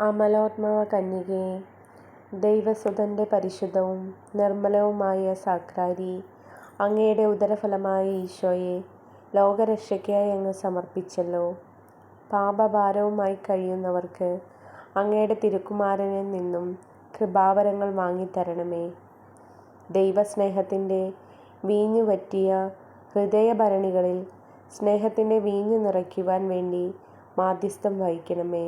അമലോത്ഭവ കന്യകേ, ദൈവസുതന്റെ പരിശുദ്ധവും നിർമ്മലവുമായ സാക്രാരി, അങ്ങയുടെ ഉദരഫലമായ ഈശോയെ ലോകരക്ഷയ്ക്കായി അങ്ങ് സമർപ്പിച്ചല്ലോ. പാപഭാരവുമായി കഴിയുന്നവർക്ക് അങ്ങയുടെ തിരുക്കുമാരനിൽ നിന്നും കൃപാവരങ്ങൾ വാങ്ങിത്തരണമേ. ദൈവസ്നേഹത്തിന്റെ വീഞ്ഞു പറ്റിയ ഹൃദയഭരണികളിൽ സ്നേഹത്തിന്റെ വീഞ്ഞു നിറയ്ക്കുവാൻ വേണ്ടി മാധ്യസ്ഥം വഹിക്കണമേ.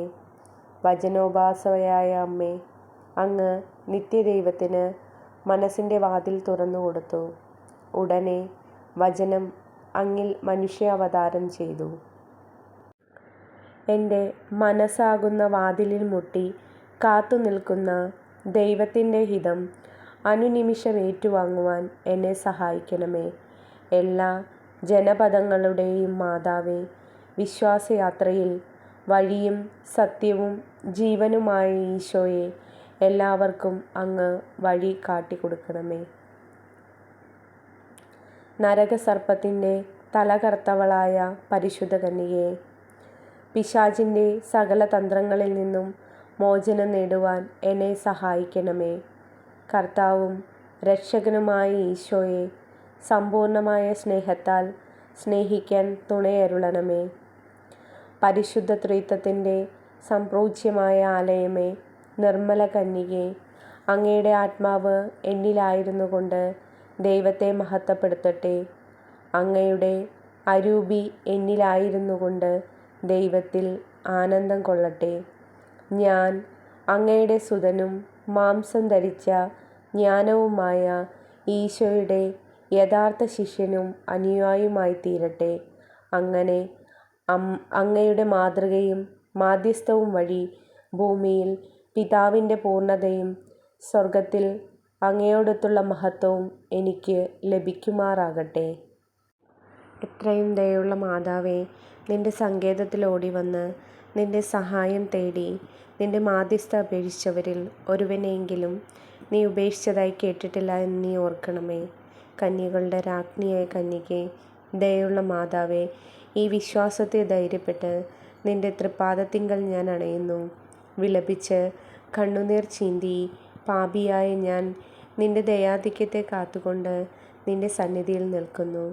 വചനോപാസകയായ അമ്മേ, അങ്ങ് നിത്യദൈവത്തിന് മനസ്സിന്റെ വാതിൽ തുറന്നു കൊടുത്തു ഉടനെ വചനം അങ്ങിൽ മനുഷ്യാവതാരം ചെയ്തു. എന്റെ മനസ്സാകുന്ന വാതിലിൽ മുട്ടി കാത്തു നിൽക്കുന്ന ദൈവത്തിന്റെ ഹിതം അനുനിമിഷം ഏറ്റുവാങ്ങുവാൻ എന്നെ സഹായിക്കണമേ. എല്ലാ ജനപദങ്ങളുടെയും മാതാവേ, വിശ്വാസയാത്രയിൽ വഴിയും സത്യവും ജീവനുമായ ഈശോയെ എല്ലാവർക്കും അങ്ങ് വഴി കാട്ടിക്കൊടുക്കണമേ. നരകസർപ്പത്തിന്റെ തലകർത്തവളായ പരിശുദ്ധ കന്യകേ, പിശാചിന്റെ സകല തന്ത്രങ്ങളിൽ നിന്നും മോചനം നേടുവാൻ എന്നെ സഹായിക്കണമേ. കർത്താവും രക്ഷകനുമായ ഈശോയെ സമ്പൂർണമായ സ്നേഹത്താൽ സ്നേഹിക്കാൻ തുണയരുളണമേ. പരിശുദ്ധ ത്രിത്വത്തിന്റെ സംപൂജ്യമായ ആലയമേ, നിർമ്മല കന്യകെ അങ്ങയുടെ ആത്മാവ് എന്നിലായിരുന്നു കൊണ്ട് ദൈവത്തെ മഹത്വപ്പെടുത്തട്ടെ. അങ്ങയുടെ അരൂപി എന്നിലായിരുന്നു കൊണ്ട് ദൈവത്തിൽ ആനന്ദം കൊള്ളട്ടെ. ഞാൻ അങ്ങയുടെ സുതനും മാംസം ധരിച്ച ജ്ഞാനവുമായ ഈശോയുടെ യഥാർത്ഥ ശിഷ്യനും അനുയായിയുമായിത്തീരട്ടെ. അങ്ങനെ അങ്ങയുടെ മാതൃകയും മാധ്യസ്ഥവും വഴി ഭൂമിയിൽ പിതാവിന്റെ പൂർണതയും സ്വർഗത്തിൽ അങ്ങയോടൊത്തുള്ള മഹത്വവും എനിക്ക് ലഭിക്കുമാറാകട്ടെ. എത്രയും ദയുള്ള മാതാവേ, നിന്റെ സങ്കേതത്തിൽ ഓടിവന്ന് നിന്റെ സഹായം തേടി നിന്റെ മാധ്യസ്ഥ അപേക്ഷിച്ചവരിൽ ഒരുവനെയെങ്കിലും നീ ഉപേക്ഷിച്ചതായി കേട്ടിട്ടില്ല എന്ന് നീ ഓർക്കണമേ. കന്യകളുടെ രാജ്ഞിയായ കന്യകേ, ദയയുള്ള മാതാവേ, ഈ വിശ്വാസത്തെ ധൈര്യപ്പെട്ട് നിന്റെ തൃപ്പാദത്തിങ്കൽ ഞാൻ അണയുന്നു. വിലപിച്ച് കണ്ണുനീർ ചീന്തി പാപിയായ ഞാൻ നിന്റെ ദയാധിക്യത്തെ കാത്തുകൊണ്ട് നിന്റെ സന്നിധിയിൽ നിൽക്കുന്നു.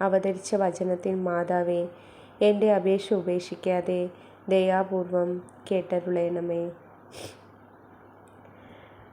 അവതരിച്ച വചനത്തിൻ മാതാവേ, എന്റെ അപേക്ഷ ഉപേക്ഷിക്കാതെ ദയാപൂർവം കേട്ടരുളേണമേ.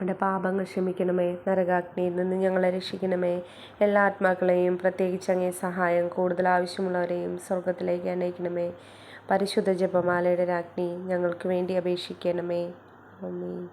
ഞങ്ങളുടെ പാപങ്ങൾ ക്ഷമിക്കണമേ. നരകാഗ്നിയിൽ നിന്ന് ഞങ്ങളെ രക്ഷിക്കണമേ. എല്ലാ ആത്മാക്കളെയും പ്രത്യേകിച്ച് അങ്ങേ സഹായം കൂടുതൽ ആവശ്യമുള്ളവരെയും സ്വർഗത്തിലേക്ക് അനയിക്കണമേ പരിശുദ്ധ ജപമാലയുടെ രാജ്ഞി, ഞങ്ങൾക്ക് വേണ്ടി അപേക്ഷിക്കണമേ. ആമേൻ.